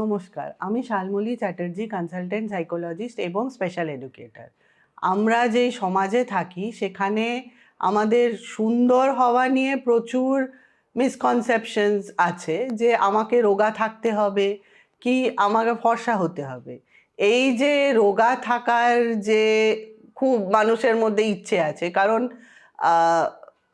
নমস্কার, আমি Shalmali Chatterjee consultant psychologist এবং স্পেশাল এডুকেটর আমরা যে সমাজে থাকি, সেখানে আমাদের সুন্দর হওয়া নিয়ে প্রচুর মিসকনসেপশনস আছে যে আমাকে রোগা থাকতে হবে, কি আমাকে ফর্সা হতে হবে। এই যে রোগা থাকার যে খুব মানুষের মধ্যে ইচ্ছে আছে, কারণ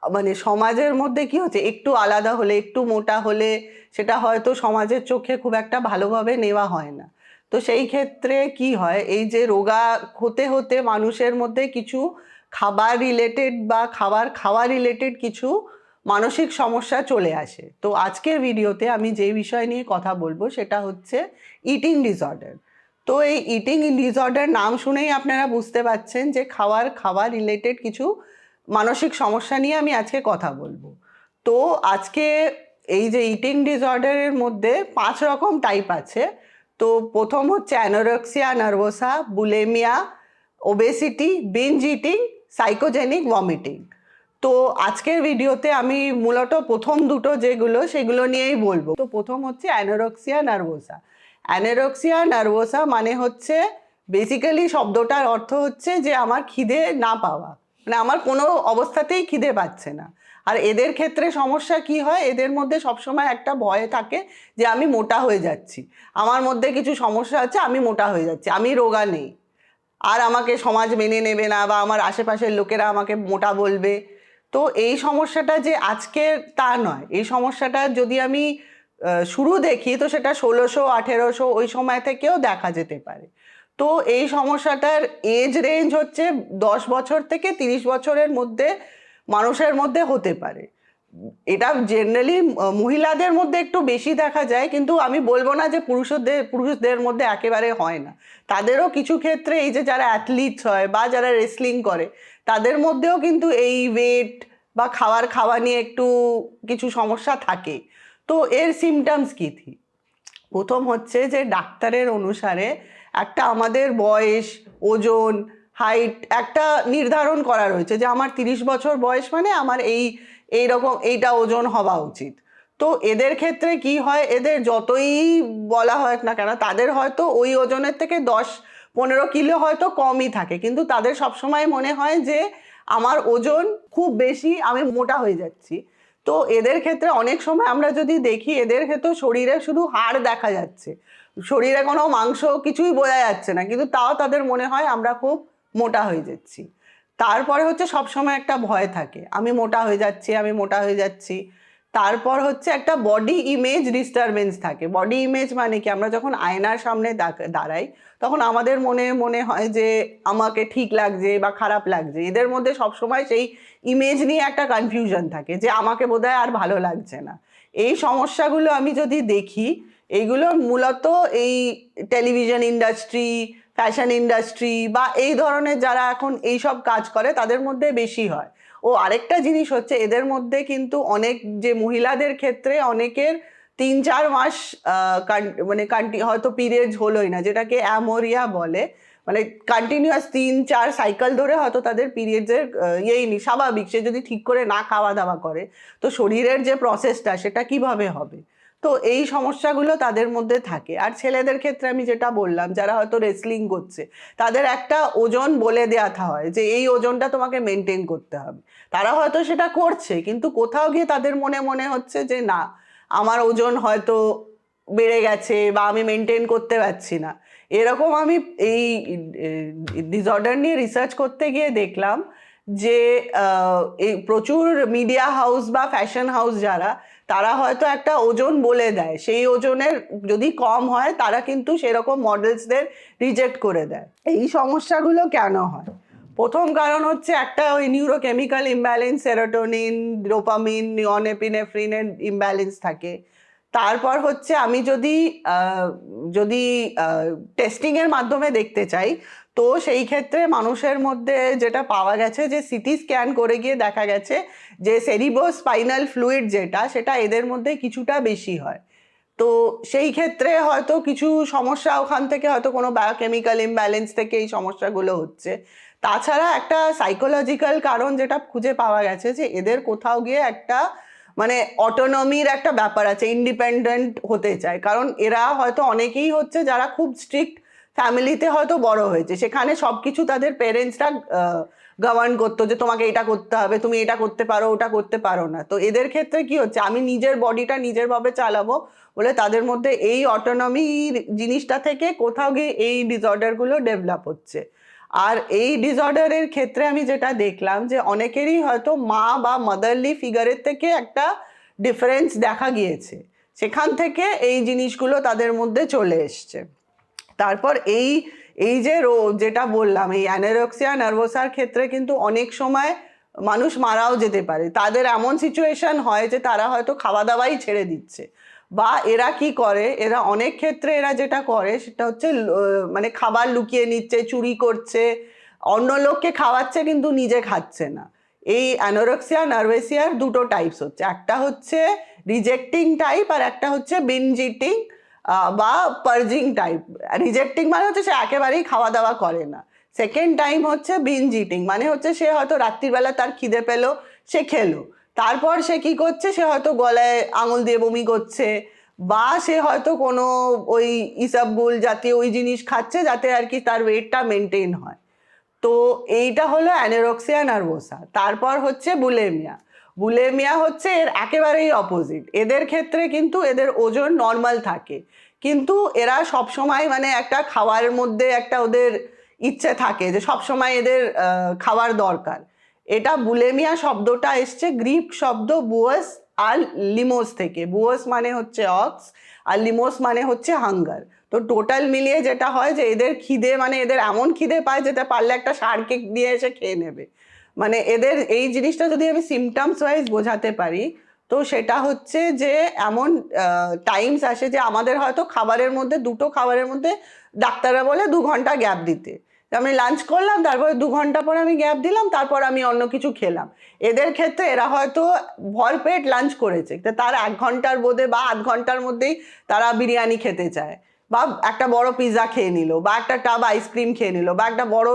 মানে সমাজের মধ্যে কি হচ্ছে? একটু আলাদা হলে, একটু মোটা হলে সেটা হয়তো সমাজের চোখে খুব একটা ভালোভাবে নেওয়া হয় না। তো সেই ক্ষেত্রে কি হয়? এই যে রোগা হতে হতে মানুষের মধ্যে কিছু খাবার রিলেটেড বা খাবার খাওয়া রিলেটেড কিছু মানসিক সমস্যা চলে আসে। তো আজকের ভিডিওতে আমি যে বিষয় নিয়ে কথা বলব সেটা হচ্ছে ইটিং ডিসঅর্ডার তো এই ইটিং ডিসঅর্ডার নাম শুনেই আপনারা বুঝতে পারছেন যে খাওয়ার, খাওয়া রিলেটেড কিছু মানসিক সমস্যা নিয়ে আমি আজকে কথা বলব। তো আজকে এই যে ইটিং ডিসঅর্ডারের মধ্যে পাঁচ রকম টাইপ আছে। তো প্রথম হচ্ছে anorexia nervosa bulimia obesity binge eating psychogenic vomiting তো আজকের ভিডিওতে আমি মূলত প্রথম দুটো যেগুলো, সেগুলো নিয়েই বলব। তো প্রথম হচ্ছে অ্যানোরক্সিয়া নার্ভোসা অ্যানোরক্সিয়া নার্ভোসা মানে হচ্ছে বেসিক্যালি শব্দটার অর্থ হচ্ছে যে আমার খিদে না পাওয়া। মানে আমার কোনো অবস্থাতেই খিদে পাচ্ছে না। আর এদের ক্ষেত্রে সমস্যা কি হয়? এদের মধ্যে সবসময় একটা ভয় থাকে যে আমি মোটা হয়ে যাচ্ছি। আমার মধ্যে কিছু সমস্যা আছে, আমি মোটা হয়ে যাচ্ছি, আমি রোগা নেই। আর আমাকে সমাজ মেনে নেবে না বা আমার আশেপাশের লোকেরা আমাকে মোটা বলবে। তো এই সমস্যাটা যে আজকে তা নয়। এই সমস্যাটা যদি আমি শুরু দেখি, তো সেটা ষোলোশো, আঠেরোশো ওই সময় থেকেও দেখা যেতে পারে। তো এই সমস্যাটার এজ রেঞ্জ হচ্ছে দশ বছর থেকে তিরিশ বছরের মধ্যে মানুষের মধ্যে হতে পারে। এটা জেনারেলি মহিলাদের মধ্যে একটু বেশি দেখা যায়, কিন্তু আমি বলব না যে পুরুষদের পুরুষদের মধ্যে একেবারে হয় না। তাদেরও কিছু ক্ষেত্রে এই যে যারা অ্যাথলিটস হয় বা যারা রেসলিং করে, তাদের মধ্যেও কিন্তু এই ওয়েট বা খাওয়ার খাওয়া নিয়ে একটু কিছু সমস্যা থাকে। তো এর সিমটমস কী কী? প্রথম হচ্ছে যে ডাক্তারের অনুসারে একটা আমাদের বয়স, ওজন হাইট একটা নির্ধারণ করা রয়েছে যে আমার তিরিশ বছর বয়স মানে আমার এই এই রকম এইটা ওজন হওয়া উচিত। তো এদের ক্ষেত্রে কি হয়, এদের যতই বলা হয় না কেন, তাদের হয়তো ওই ওজনের থেকে দশ, পনেরো কিলো হয়তো কমই থাকে। কিন্তু তাদের সবসময় মনে হয় যে আমার ওজন খুব বেশি, আমি মোটা হয়ে যাচ্ছি। তো এদের ক্ষেত্রে অনেক সময় আমরা যদি দেখি, এদের ক্ষেত্রে শরীরে শুধু হাড় দেখা যাচ্ছে। শরীরে কোনো মাংস কিছুই বোঝা যাচ্ছে না। কিন্তু তাও তাদের মনে হয় আমরা খুব মোটা হয়ে যাচ্ছি। তারপরে হচ্ছে সবসময় একটা ভয় থাকে। আমি মোটা হয়ে যাচ্ছি, আমি মোটা হয়ে যাচ্ছি। তারপর হচ্ছে একটা বডি ইমেজ ডিস্টারবেন্স থাকে। বডি ইমেজ মানে কি? আমরা যখন আয়নার সামনে দাঁড়াই, তখন আমাদের মনে মনে হয় যে আমাকে ঠিক লাগছে বা খারাপ লাগছে। এদের মধ্যে সবসময় সেই ইমেজ নিয়ে একটা কনফিউশন থাকে যে আমাকে বোধহয় আর ভালো লাগছে না। এই সমস্যাগুলো আমি যদি দেখি এইগুলো মূলত এই টেলিভিশন ইন্ডাস্ট্রি ফ্যাশন ইন্ডাস্ট্রি বা এই ধরনের যারা এখন এই সব কাজ করে, তাদের মধ্যে বেশি হয়। ও আরেকটা জিনিস হচ্ছে, এদের মধ্যে কিন্তু অনেক যে মহিলাদের ক্ষেত্রে অনেকের তিন চার মাস মানে কান্টি, হয়তো পিরিয়ড হলোই না, যেটাকে অ্যামোরিয়া বলে। মানে কন্টিনিউয়াস তিন চার সাইকেল ধরে হয়তো তাদের পিরিয়ডসের ইয়েই নি স্বাভাবিক। সে যদি ঠিক করে না খাওয়া দাওয়া করে, তো শরীরের যে প্রসেসটা সেটা কীভাবে হবে? তো এই সমস্যাগুলো তাদের মধ্যে থাকে। আর ছেলেদের ক্ষেত্রে আমি যেটা বললাম, যারা হয়তো রেসলিং করছে, তাদের একটা ওজন বলে দেওয়া হয় যে, এই ওজনটা তোমাকে মেনটেন করতে হবে। তারা হয়তো সেটা করছে, কিন্তু কোথাও গিয়ে তাদের মনে মনে হচ্ছে যে, না, আমার ওজন হয়তো বেড়ে গেছে বা আমি মেনটেন করতে পারছি না। এরকম আমি এই ডিসঅর্ডার নিয়ে রিসার্চ করতে গিয়ে দেখলাম যে এই প্রচুর মিডিয়া হাউস বা ফ্যাশন হাউস যারা, তারা হয়তো একটা ওজন বলে দেয়। সেই ওজনের যদি কম হয়, তারা কিন্তু সেরকম মডেলসদের রিজেক্ট করে দেয়। এই সমস্যাগুলো কেন হয়? প্রথম কারণ হচ্ছে একটা ওই নিউরোকেমিক্যাল ইমব্যালেন্স সেরোটোনিন ডোপামিন নিওনেপিনেফ্রিনের ইমব্যালেন্স থাকে। তারপর হচ্ছে আমি যদি যদি টেস্টিংয়ের মাধ্যমে দেখতে চাই তো সেই ক্ষেত্রে মানুষের মধ্যে যেটা পাওয়া গেছে যে সিটি স্ক্যান করে গিয়ে দেখা গেছে যে সেরিবো স্পাইনাল ফ্লুইড যেটা, সেটা এদের মধ্যে কিছুটা বেশি হয়। তো সেই ক্ষেত্রে হয়তো কিছু সমস্যা ওখান থেকে হয়তো কোনো বায়োকেমিক্যাল ইমব্যালেন্স থেকে এই সমস্যাগুলো হচ্ছে। তাছাড়া একটা সাইকোলজিক্যাল কারণ যেটা খুঁজে পাওয়া গেছে যে এদের কোথাও গিয়ে একটা মানে অটোনমির একটা ব্যাপার আছে ইন্ডিপেন্ডেন্ট হতে চায়। কারণ এরা হয়তো অনেকেই হচ্ছে যারা খুব স্ট্রিক্ট ফ্যামিলিতে হয়তো বড় হয়েছে। সেখানে সব কিছু তাদের পেরেন্টসরা গভর্ন করতো যে তোমাকে এটা করতে হবে, তুমি এটা করতে পারো, ওটা করতে পারো না। তো এদের ক্ষেত্রে কি হচ্ছে? আমি নিজের বডিটা নিজের ভাবে চালাবো বলে তাদের মধ্যে এই অটোনমি জিনিসটা থেকে কোথাও গিয়ে এই ডিসঅর্ডারগুলো ডেভেলপ হচ্ছে। আর এই ডিসঅর্ডারের ক্ষেত্রে আমি যেটা দেখলাম যে অনেকেরই হয়তো মা বা মাদারলি ফিগারের থেকে একটা ডিফারেন্স দেখা গিয়েছে। সেখান থেকে এই জিনিসগুলো তাদের মধ্যে চলে এসছে। তারপর এই এই যে রোগ যেটা বললাম, এই অ্যানারক্সিয়া নার্ভোসার ক্ষেত্রে কিন্তু অনেক সময় মানুষ মারাও যেতে পারে। তাদের এমন সিচুয়েশন হয় যে তারা হয়তো খাওয়া দাওয়াই ছেড়ে দিচ্ছে। বা এরা কি করে, এরা অনেক ক্ষেত্রে এরা যেটা করে, সেটা হচ্ছে মানে খাবার লুকিয়ে নিচ্ছে, চুরি করছে, অন্য লোককে খাওয়াচ্ছে কিন্তু নিজে খাচ্ছে না। এই অ্যানোরক্সিয়া নার্ভেসিয়ার দুটো টাইপস হচ্ছে। একটা হচ্ছে রিজেক্টিং টাইপ আর একটা হচ্ছে বিনজ ইটিং বা পার্জিং টাইপ রিজেক্টিং মানে হচ্ছে সে একেবারেই খাওয়া দাওয়া করে না। সেকেন্ড টাইম হচ্ছে ইটিং মানে হচ্ছে সে হয়তো রাত্রিবেলা তার খিদে পেল, সে খেলো। তারপর সে কি করছে? সে হয়তো গলায় আঙুল দিয়ে বমি করছে, বা সে হয়তো কোনো ওই ইসাবগুল জাতীয় ওই জিনিস খাচ্ছে যাতে আর কি তার ওয়েটটা মেনটেন হয়। তো এইটা হলো অ্যানেরক্সিয়া নার্ভোসা তারপর হচ্ছে বুলেমিয়া বুলেমিয়া হচ্ছে এর একেবারেই অপোজিট এদের ক্ষেত্রে কিন্তু এদের ওজন নর্মাল থাকে। কিন্তু এরা সব সময় মানে একটা খাওয়ার মধ্যে একটা ওদের ইচ্ছে থাকে যে সব সময় এদের খাওয়ার দরকার। এটা বুলেমিয়া শব্দটা এসছে গ্রিক শব্দ বুয়াস আর লিমোস থেকে। বুয়াস মানে হচ্ছে অক্স আর লিমোস মানে হচ্ছে হাঙ্গার তো টোটাল মিলিয়ে যেটা হয় যে এদের খিদে মানে এদের এমন খিদে পায় যেটা পারলে একটা ষাঁড়কে দিয়ে এসে খেয়ে নেবে। মানে এদের এই জিনিসটা যদি আমি সিমটমস ওয়াইজ বোঝাতে পারি, তো সেটা হচ্ছে যে এমন টাইমস আসে যে আমাদের হয়তো খাবারের মধ্যে, দুটো খাবারের মধ্যে ডাক্তাররা বলে দু ঘণ্টা গ্যাপ দিতে। আমি লাঞ্চ করলাম, তারপরে দু ঘণ্টা পর আমি গ্যাপ দিলাম, তারপর আমি অন্য কিছু খেলাম। এদের ক্ষেত্রে এরা হয়তো ভরপেট লাঞ্চ করেছে তার এক ঘণ্টার বোধে বা আধ ঘণ্টার মধ্যেই তারা বিরিয়ানি খেতে চায়। বা একটা বড় পিৎজা খেয়ে নিল, বা একটা টাব আইসক্রিম খেয়ে নিল, বা একটা বড়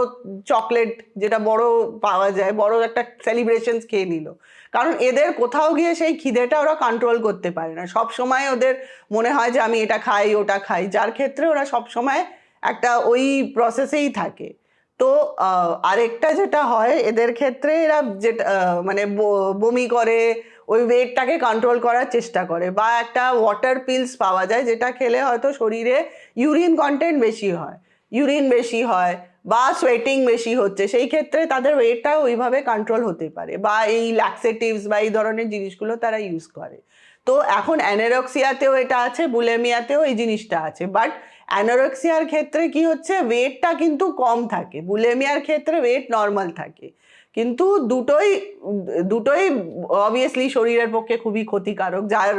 চকলেট যেটা বড় পাওয়া যায়, বড় একটা সেলিব্রেশনস খেয়ে নিল। কারণ এদের কোথাও গিয়ে সেই খিদেটা ওরা কন্ট্রোল করতে পারে না। সব সময় ওদের মনে হয় যে আমি এটা খাই, ওটা খাই। যার ক্ষেত্রে ওরা সব সময় একটা ওই প্রসেসেই থাকে। তো আরেকটা যেটা হয়, এদের ক্ষেত্রে এরা যেটা মানে বমি করে ওই ওয়েটটাকে কন্ট্রোল করার চেষ্টা করে বা একটা ওয়াটার পিলস পাওয়া যায় যেটা খেলে হয়তো শরীরে ইউরিন কন্টেন্ট বেশি হয় ইউরিন বেশি হয় বা সোয়েটিং বেশি হচ্ছে, সেই ক্ষেত্রে তাদের ওয়েটটা ওইভাবে কন্ট্রোল হতে পারে বা এই ল্যাক্সেটিভস বা এই ধরনের জিনিসগুলো তারা ইউজ করে। তো এখন অ্যানারক্সিয়াতেও এটা আছে বুলেমিয়াতেও এই জিনিসটা আছে বাট অ্যানারক্সিয়ার ক্ষেত্রে কি হচ্ছে ওয়েটটা কিন্তু কম থাকে বুলেমিয়ার ক্ষেত্রে ওয়েট নর্মাল থাকে। কিন্তু দুটোই দুটোই অবভিয়াসলি শরীরের পক্ষে খুবই ক্ষতিকারক। যার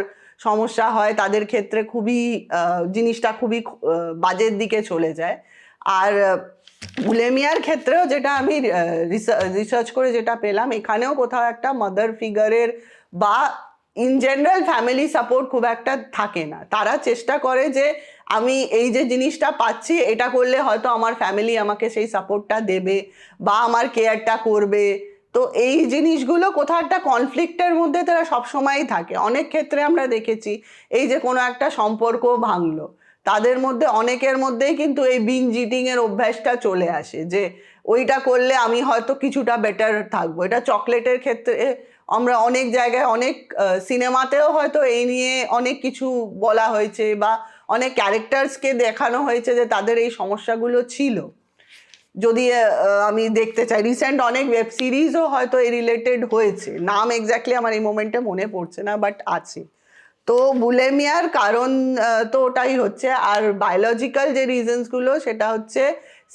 সমস্যা হয় তাদের ক্ষেত্রে খুবই জিনিসটা খুবই বাজের দিকে চলে যায়। আর বুলেমিয়ার ক্ষেত্রেও যেটা আমি রিসার্চ করে যেটা পেলাম, এখানেও কোথাও একটা মাদার ফিগারের বা ইন জেনারেল ফ্যামিলি সাপোর্ট খুব একটা থাকে না। তারা চেষ্টা করে যে, আমি এই যে জিনিসটা পাচ্ছি, এটা করলে হয়তো আমার ফ্যামিলি আমাকে সেই সাপোর্টটা দেবে বা আমার কেয়ারটা করবে। তো এই জিনিসগুলো কোথাও একটা কনফ্লিক্টের মধ্যে তারা সবসময়ই থাকে। অনেক ক্ষেত্রে আমরা দেখেছি, এই যে কোনো একটা সম্পর্ক ভাঙলো, তাদের মধ্যে অনেকের মধ্যেই কিন্তু এই বিন জিটিং এর অভ্যাসটা চলে আসে যে, ওইটা করলে আমি হয়তো কিছুটা বেটার থাকব। এটা চকলেটের ক্ষেত্রে আমরা অনেক জায়গায় অনেক সিনেমাতেও হয়তো এই নিয়ে অনেক কিছু বলা হয়েছে বা অনেক ক্যারেক্টার্সকে দেখানো হয়েছে যে তাদের এই সমস্যাগুলো ছিল। যদি আমি দেখতে চাই, রিসেন্ট অনেক ওয়েব সিরিজও হয়তো এই রিলেটেড হয়েছে। নাম এক্স্যাক্টলি আমার এই মোমেন্টে মনে পড়ছে না বাট আছে। তো বুলেমিয়ার কারণ তো ওটাই হচ্ছে, আর বায়োলজিক্যাল যে রিজনসগুলো সেটা হচ্ছে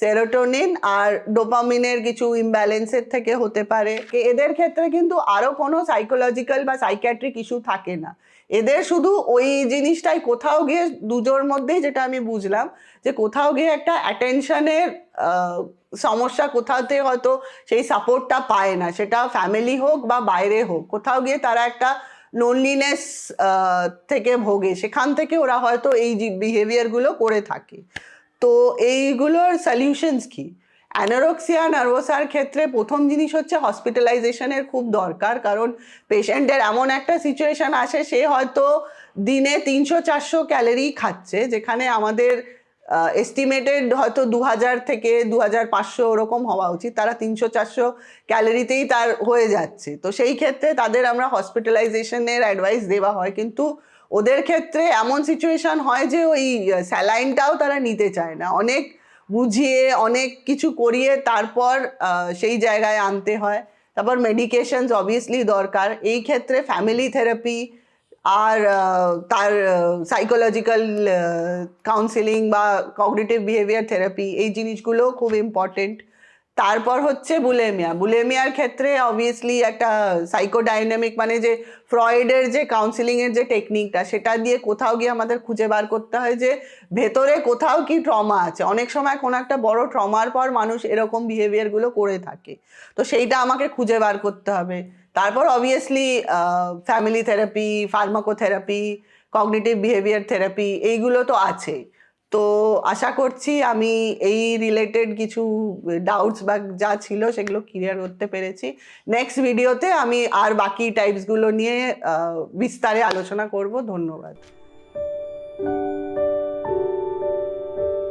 সেরোটোনিন আর ডোপামিনের কিছু ইমব্যালেন্সের থেকে হতে পারে। এদের ক্ষেত্রে কিন্তু আরও কোনো সাইকোলজিক্যাল বা সাইকিয়াট্রিক ইস্যু থাকে না। এদের শুধু ওই জিনিসটাই কোথাও গিয়ে দুজোর মধ্যেই যেটা আমি বুঝলাম, যে কোথাও গিয়ে একটা অ্যাটেনশনের সমস্যা কোথাওতে হয়তো সেই সাপোর্টটা পায় না। সেটা ফ্যামিলি হোক বা বাইরে হোক, কোথাও গিয়ে তারা একটা লোনলিনেস থেকে ভোগে। সেখান থেকে ওরা হয়তো এই বিহেভিয়ারগুলো করে থাকে। তো এইগুলোর সলিউশনস কি? অ্যানারক্সিয়া নার্ভোসার ক্ষেত্রে প্রথম জিনিস হচ্ছে হসপিটালাইজেশনের খুব দরকার, কারণ পেশেন্টের এমন একটা সিচুয়েশন আসে, সে হয়তো দিনে তিনশো চারশো ক্যালোরি খাচ্ছে, যেখানে আমাদের এস্টিমেটেড হয়তো দু হাজার থেকে দু হাজার পাঁচশো ওরকম হওয়া উচিত, তারা তিনশো চারশো ক্যালোরিতেই তার হয়ে যাচ্ছে। তো সেই ক্ষেত্রে তাদের আমরা হসপিটালাইজেশনের অ্যাডভাইস দেওয়া হয়, কিন্তু ওদের ক্ষেত্রে এমন সিচুয়েশন হয় যে ওই স্যালাইনটাও তারা নিতে চায় না। অনেক বুঝিয়ে, অনেক কিছু করিয়ে তারপর সেই জায়গায় আনতে হয়। তারপর মেডিকেশনস অবভিয়াসলি দরকার। এই ক্ষেত্রে ফ্যামিলি থেরাপি আর তার সাইকোলজিক্যাল কাউন্সিলিং বা কগনিটিভ বিহেভিয়ার থেরাপি এই জিনিসগুলো খুব ইম্পর্টেন্ট তারপর হচ্ছে বুলেমিয়া। বুলেমিয়ার ক্ষেত্রে অবভিয়াসলি একটা সাইকোডাইনামিক মানে যে ফ্রয়েডের যে কাউন্সিলিংয়ের যে টেকনিকটা সেটা দিয়ে কোথাও গিয়ে আমাদের খুঁজে বার করতে হয় যে ভেতরে কোথাও কি ট্রমা আছে। অনেক সময় কোনো একটা বড় ট্রমার পর মানুষ এরকম বিহেভিয়ারগুলো করে থাকে। তো সেইটা আমাকে খুঁজে বার করতে হবে। তারপর obviously family therapy pharmacotherapy cognitive behaviour therapy এইগুলো তো আছেই। তো আশা করছি আমি এই রিলেটেড কিছু ডাউটস বা যা ছিল সেগুলো ক্লিয়ার করতে পেরেছি। নেক্সট ভিডিওতে আমি আর বাকি টাইপসগুলো নিয়ে বিস্তারে আলোচনা করব। ধন্যবাদ।